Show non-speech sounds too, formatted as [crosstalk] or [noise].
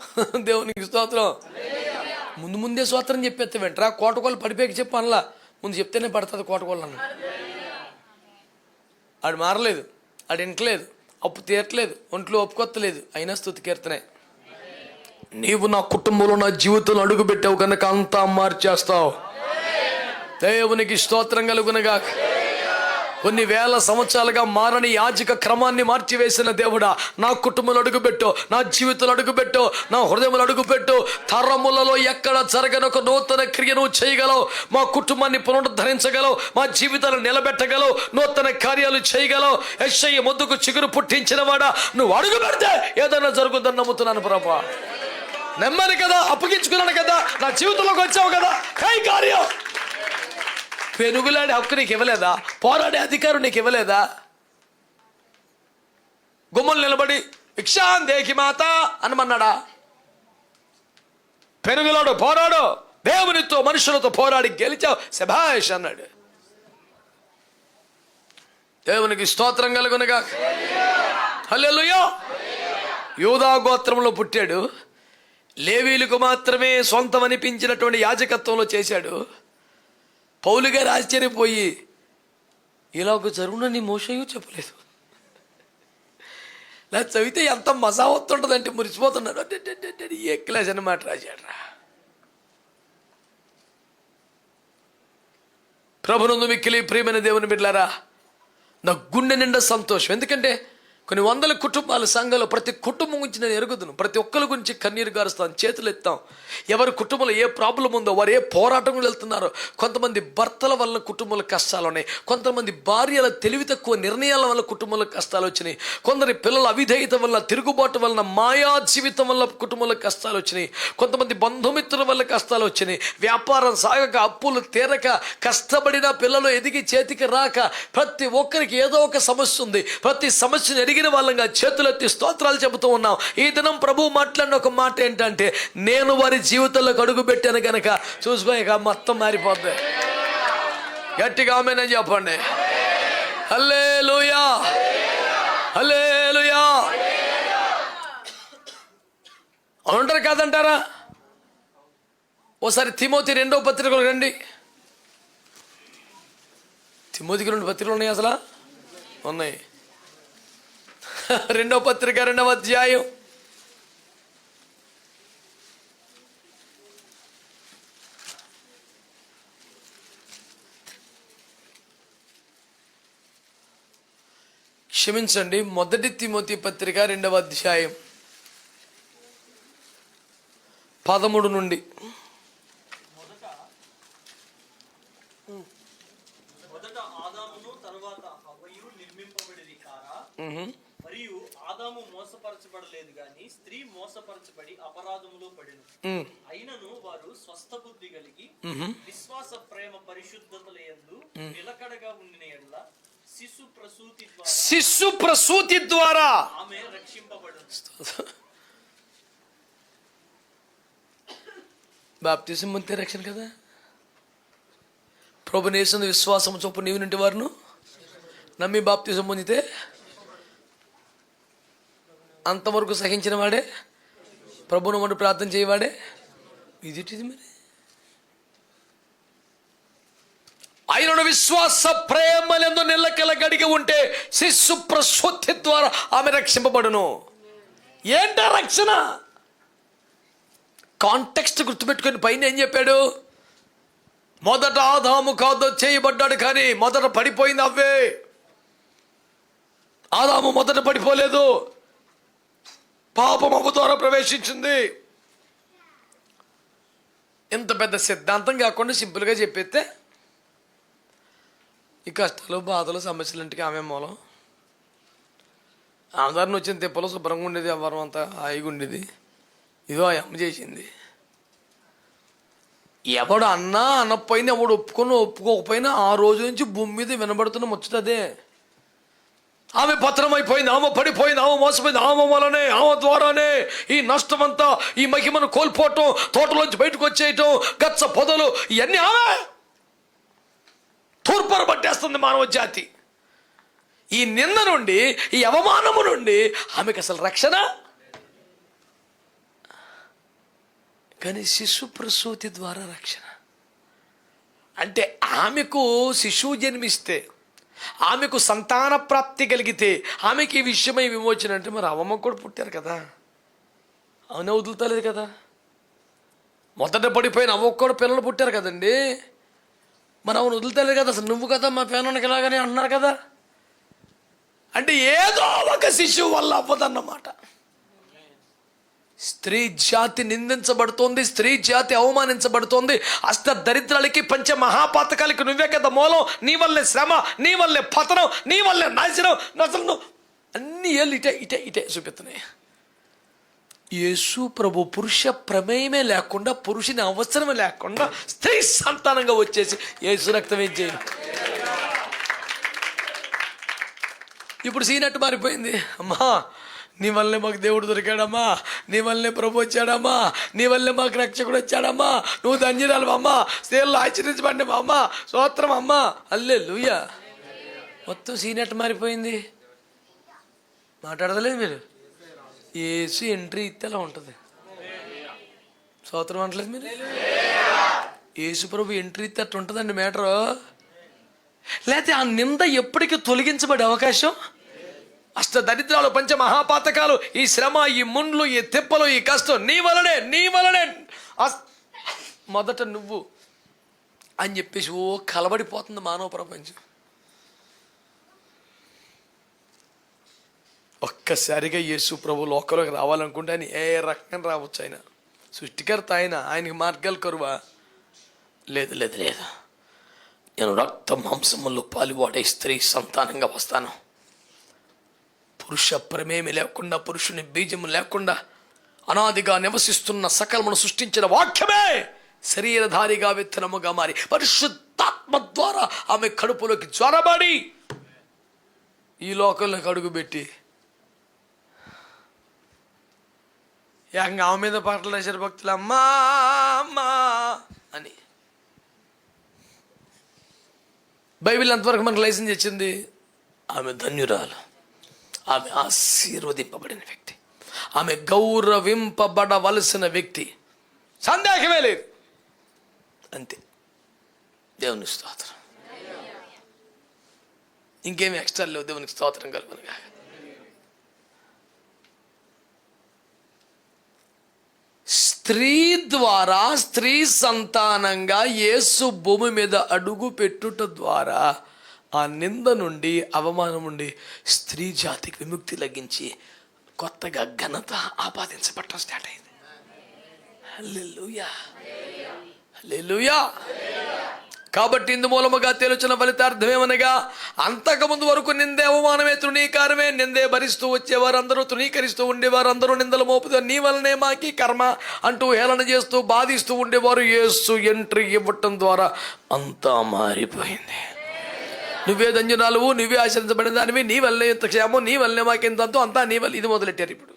[laughs] దేవునికి స్తోత్రం. ముందు ముందే స్తోత్రం చెప్పేస్తే వెంటరా? కోటకోళ్ళు పడిపోయి చెప్పు అనలా. ముందు చెప్తేనే పడుతుంది కోటకోళ్ళు అన్న ఆడు మారలేదు. ఆడు ఇంటలేదు అప్పు తీరట్లేదు. ఒంట్లో ఒప్పుకొత్తలేదు. అయినా స్థుతి కీర్తనే. నీవు నా కుటుంబంలో నా జీవితంలో అడుగు పెట్టావు కనుక అంతా మార్చేస్తావు. దేవునికి స్తోత్రం కలుగునగా కొన్ని వేల సంవత్సరాలుగా మారని యాజక క్రమాన్ని మార్చివేసిన దేవుడా నా కుటుంబంలో అడుగుపెట్టు నా జీవితంలో అడుగుపెట్టు నా హృదయంలో అడుగుపెట్టు. తరములలో ఎక్కడ జరగని ఒక నూతన క్రియను చేయగలవు మా కుటుంబాన్ని పునరుద్ధరించగలవు మా జీవితాలను నిలబెట్టగలవు నూతన కార్యాలు చేయగలవు. ఎస్ఐ ముద్దుకు చిగురు పుట్టించిన వాడా నువ్వు అడుగు పెడితే ఏదైనా జరుగుతుందని నమ్ముతున్నాను ప్రభా. నెమ్మది కదా అప్పగించుకున్నాను కదా నా జీవితంలోకి వచ్చావు కదా కై కార్యం పెనుగులాడి హక్కు నీకు ఇవ్వలేదా? పోరాడే అధికారం నీకు ఇవ్వలేదా? గుమ్మలు నిలబడి ఇక్షాన్ దేకి మాత అనమన్నాడా? పెనుగులాడు పోరాడు. దేవునితో మనుషులతో పోరాడి గెలిచావు. శభాష్ అన్నాడు. దేవునికి స్తోత్రం కలుగునగా. హల్లెలూయా. యూదా గోత్రంలో పుట్టాడు. లేవీలకు మాత్రమే సొంతం అనిపించినటువంటి యాజకత్వంలో చేశాడు. పౌలుగా ఆశ్చర్యపోయి ఇలా ఒక జరుగునని మోసయు చెప్పలేదు. ఇలా చదివితే ఎంత మజా వస్తుంటుందంటే మురిసిపోతున్నాడు అడ్డడ్డడ్డడ్ ఏ క్లాస్ అన్నమాట ప్రభునందు మిక్కిలి ప్రియమైన దేవుని బిడ్డారా నా గుండె నిండా సంతోషం. ఎందుకంటే కొన్ని వందల కుటుంబాల సంఘాలు ప్రతి కుటుంబం గురించి నేను ఎరుగుదును. ప్రతి ఒక్కరి గురించి కన్నీరు గారుస్తాను చేతులు ఎత్తాం. ఎవరి కుటుంబంలో ఏ ప్రాబ్లం ఉందో వారు ఏ పోరాటంలో వెళ్తున్నారో కొంతమంది భర్తల వల్ల కుటుంబాల కష్టాలు ఉన్నాయి. కొంతమంది భార్యల తెలివి తక్కువ నిర్ణయాల వల్ల కుటుంబంలో కష్టాలు వచ్చినాయి. కొందరి పిల్లల అవిధేయత వల్ల తిరుగుబాటు వలన మాయా జీవితం వల్ల కుటుంబంలో కష్టాలు వచ్చినాయి. కొంతమంది బంధుమిత్రుల వల్ల కష్టాలు వచ్చినాయి. వ్యాపారం సాగక అప్పులు తీరక కష్టపడిన పిల్లలు ఎదిగి చేతికి రాక ప్రతి ఒక్కరికి ఏదో ఒక సమస్య ఉంది. ప్రతి సమస్యను కలిగిన వాళ్ళంగా చేతులెత్తి స్తోత్రాలు చెబుతూ ఉన్నాం. ఈ దినం ప్రభు మాట్లాడిన ఒక మాట ఏంటంటే నేను వారి జీవితంలోకి అడుగు పెట్టాను కనుక చూసుకోక మొత్తం మారిపోద్ది. గట్టిగా ఆమెనని చెప్పండి. హల్లే లూయా హల్లే లూయా ఉంటారు కాదంటారా? ఓసారి తిమోతి రెండో పత్రికలు రండి. తిమోతికి రెండు పత్రికలు ఉన్నాయి అసలు? ఉన్నాయి. [laughs] రెండో పత్రిక రెండవ అధ్యాయం. క్షమించండి మొదటి తిమోతి పత్రిక రెండవ అధ్యాయం. పదమూడు నుండి. మొదట మరియు ఆదాము మోసపరచబడలేదు గాని స్త్రీ మోసపరచబడి అపరాధములో పడెను. అయినను వారు స్వస్థ బుద్ధి కలిగి. విశ్వాస ప్రేమ పరిశుద్ధతలయందు నిలకడగా ఉండిన ఎడల శిశు ప్రసూతి ద్వారా శిశు ప్రసూతి ద్వారా ఆమె రక్షింపబడును. బాప్తిజం పొందితే రక్షణ కదా? ప్రభు నేసిన విశ్వాసం చొప్పు నీవు నుండి వారును? నమ్మి బాప్తిజం పొందితే అంతవరకు సహించిన వాడే? ప్రభును వంటి ప్రార్థన చేయవాడే? ఇదిటిది మరి? ఆయనను విశ్వాస ప్రేమలందు నిల్లకల గడిగి ఉంటే శిశు ప్రసూతి ద్వారా ఆమె రక్షింపబడును. ఏంట రక్షణ? కాంటెక్స్ట్ గుర్తుపెట్టుకొని పైన ఏం చెప్పాడు? మొదట ఆదాము కాదు చేయబడ్డాడు కానీ మొదట పడిపోయింది అవే ఆదాము మొదట పడిపోలేదు. పాపం ద్వారా ప్రవేశించింది. ఇంత పెద్ద సిద్ధాంతం కాకుండా సింపుల్గా చెప్పేస్తే ఈ కష్టాలు బాధలు సమస్యలు ఇంటికి ఆమె మూలం. ఆమెదారిని వచ్చిన తిప్పలు శుభ్రంగా ఉండేది ఎవరం అంతా హాయిగా ఉండేది. ఇదో ఆ అమ్మ చేసింది. ఎవడు అన్నా అనకపోయినా ఎవడు ఒప్పుకొని ఒప్పుకోకపోయినా ఆ రోజు నుంచి భూమి మీద వినబడుతున్న ముచ్చటదే ఆమె పత్రం ఆమె పడిపోయింది ఆమె మోసపోయింది ఆమె వలనే ఆమె ద్వారానే ఈ నష్టమంతా ఈ మహిమను కోల్పోవటం తోటలోంచి బయటకు వచ్చేయటం గచ్చ పొదలు ఇవన్నీ ఆమె తూర్పర పట్టేస్తుంది మానవ జాతి. ఈ నింద నుండి ఈ అవమానము నుండి ఆమెకు అసలు రక్షణ? కానీ శిశు ప్రసూతి ద్వారా రక్షణ. అంటే ఆమెకు శిశువు జన్మిస్తే ఆమెకు సంతాన ప్రాప్తి కలిగితే ఆమెకి ఈ విషయమై విమోచన అంటే మరి అవ్వమ్మ కూడా పుట్టారు కదా. అవునే వదులుతలేదు కదా. మొదట పడిపోయిన అవ్వ కూడా పిల్లలు పుట్టారు కదండి. మరి అవును వదులుతలేదు కదా. అసలు నువ్వు కదా మా పిల్లలకి ఇలాగనే అంటున్నారు కదా. అంటే ఏదో ఒక శిశువు వల్ల అవ్వదన్నమాట. స్త్రీ జాతి నిందించబడుతోంది స్త్రీ జాతి అవమానించబడుతోంది. అష్ట దరిద్రాలకి పంచ మహాపాతకాలకి నువ్వే కదా మూలం. నీ వల్లే శ్రమ నీ వల్లే పతనం నీ వల్లే నాశనం అసలు అన్ని ఏళ్ళు ఇటే ఇటే ఇటే చూపిస్తున్నాయి. యేసు ప్రభు పురుష ప్రమేయమే లేకుండా పురుషుని అవసరమే లేకుండా స్త్రీ సంతానంగా వచ్చేసి యేసు రక్తం ఏం చేయను ఇప్పుడు సీనట్టు మారిపోయింది. అమ్మా నీ వల్లే మాకు దేవుడు దొరికాడమ్మా. నీ వల్లే ప్రభు వచ్చాడమ్మా. నీ వల్లే మాకు రక్షకుడు వచ్చాడమ్మా. నువ్వు ధన్యురాలు అమ్మా స్త్రీల్లో ఆచరించబడి మా అమ్మ. స్తోత్రం అమ్మా. అల్లే లూయ మొత్తం సీనట్టు మారిపోయింది? మాట్లాడదలేదు మీరు? ఏసు ఎంట్రీ ఇస్తే అలా ఉంటుంది. స్తోత్రం అంటలేదు మీరు? యేసు ప్రభు ఎంట్రీ ఇస్తే అట్టు ఉంటుందండి మ్యాటరు. లేకపోతే ఆ నింద ఎప్పటికీ తొలగించబడే అవకాశం? అష్ట దరిద్రాలు పంచ మహాపాతకాలు ఈ శ్రమ ఈ ముండ్లు ఈ తిప్పలు ఈ కష్టం నీ వలనే నీ వలనే. అస్- మొదట నువ్వు అని చెప్పేసి ఓ కలబడిపోతుంది మానవ ప్రపంచం. ఒక్కసారిగా యేసు ప్రభు లోకంలోకి రావాలనుకుంటే ఆయన ఏ రకంగా రావచ్చు ఆయన? సృష్టికర్త ఆయన ఆయనకి మార్గాలు కరువా? లేదు లేదు లేదు. నేను రక్త మాంసములు పాలువాడే స్త్రీ సంతానంగా వస్తాను. పురుష ప్రమేమి లేకుండా పురుషుని బీజము లేకుండా అనాదిగా నివసిస్తున్న సకలమును సృష్టించిన వాక్యమే శరీరధారిగా విత్తనముగా మారి పరిశుద్ధాత్మ ద్వారా ఆమె కడుపులోకి జ్వరబడి ఈ లోకంలోకి అడుగుపెట్టి ఏకంగా ఆమె మీద పాటలు రాశారు భక్తులు అమ్మా అమ్మా అని. బైబిల్ ఎంతవరకు మనకు లైసెన్స్ ఇచ్చింది ఆమె ధన్యురాలు. ఆమె ఆశీర్వదింపబడిన వ్యక్తి. ఆమె గౌరవింపబడవలసిన వ్యక్తి. సందేహమే లేదు. అంతే. దేవుని స్తోత్రం. ఇంకేమి ఎక్స్ట్రా లేవు. దేవునికి స్తోత్రం కలుగునుగా స్త్రీ ద్వారా స్త్రీ సంతానంగా యేసు భూమి మీద అడుగు పెట్టుట ద్వారా ఆ నింద నుండి అవమానం నుండి స్త్రీ జాతికి విముక్తి లగ్గించి కొత్తగా ఘనత ఆపాదించబట్టం స్టార్ట్ అయింది. కాబట్టి ఇందు మూలముగా తేలుచిన ఫలితార్థమేమనగా అంతకుముందు వరకు నిందే అవమానమే తృణీకారమే నిందే భరిస్తూ వచ్చేవారందరూ తృణీకరిస్తూ ఉండేవారందరూ నిందలు మోపుతూ నీ వలనే మాకి కర్మ అంటూ హేళన చేస్తూ బాధిస్తూ ఉండేవారు. ఏసు ఎంట్రీ ఇవ్వటం ద్వారా అంతా మారిపోయింది. నువ్వే ధన్యురాలువు నువ్వే ఆశ్రయించబడిన దానివి నీ వల్లే ఇంత క్షేమం నీ వల్లే మాకింత అంతా నీ వల్ల ఇది మొదలెట్టారు ఇప్పుడు.